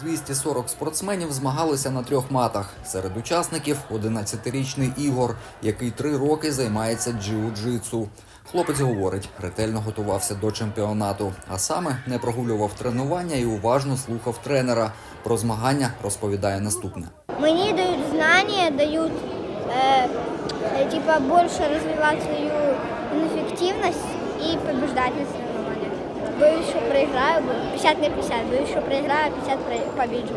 240 спортсменів змагалися на трьох матах. Серед учасників 11-річний Ігор, який три роки займається джиу-джитсу. Хлопець говорить, ретельно готувався до чемпіонату, а саме не прогулював тренування і уважно слухав тренера. Про змагання розповідає наступне. Мені дають знання, дають е, е, типа більше розвивати свою ефективність і соревнованиях. Боюсь, що проіграю, бо 50 на 50. Боюсь, що проіграю, 50 побіджу.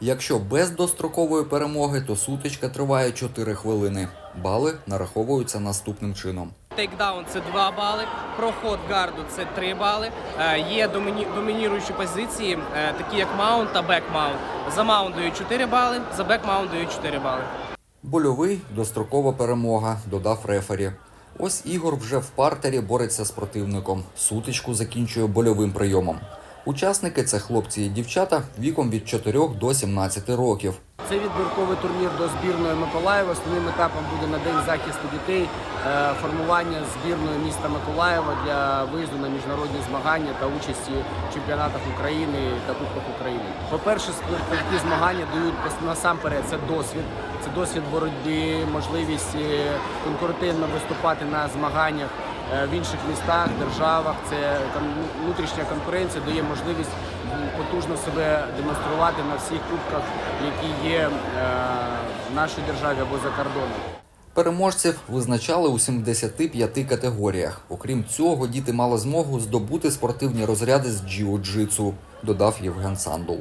Якщо без дострокової перемоги, то сутичка триває 4 хвилини. Бали нараховуються наступним чином. Тейкдаун це 2 бали, проход гарду це 3 бали. Е, Є доміні... домініруючі позиції, е, такі як маунт та бек-маунт. За маунт дають 4 бали, за бек-маунт дають 4 бали. Больовий дострокова перемога, додав рефері. Ось Ігор вже в партері бореться з противником. Сутичку закінчує больовим прийомом. Учасники це хлопці і дівчата віком від 4 до 17 років. Це відбірковий турнір до збірної Миколаєва. Основним етапом буде на день захисту дітей е, формування збірної міста Миколаєва для виїзду на міжнародні змагання та участі в чемпіонатах України та Кубках України. По-перше, такі змагання дають насамперед це досвід. Це досвід боротьби, можливість е, конкурентно виступати на змаганнях в інших містах, державах. Це кон- внутрішня конкуренція дає можливість потужно себе демонструвати на всіх кубках, які є е, в нашій державі або за кордоном. Переможців визначали у 75 категоріях. Окрім цього, діти мали змогу здобути спортивні розряди з джиу-джитсу, додав Євген Сандул.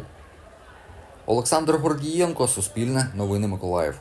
Олександр Гордієнко, Суспільне, Новини Миколаїв.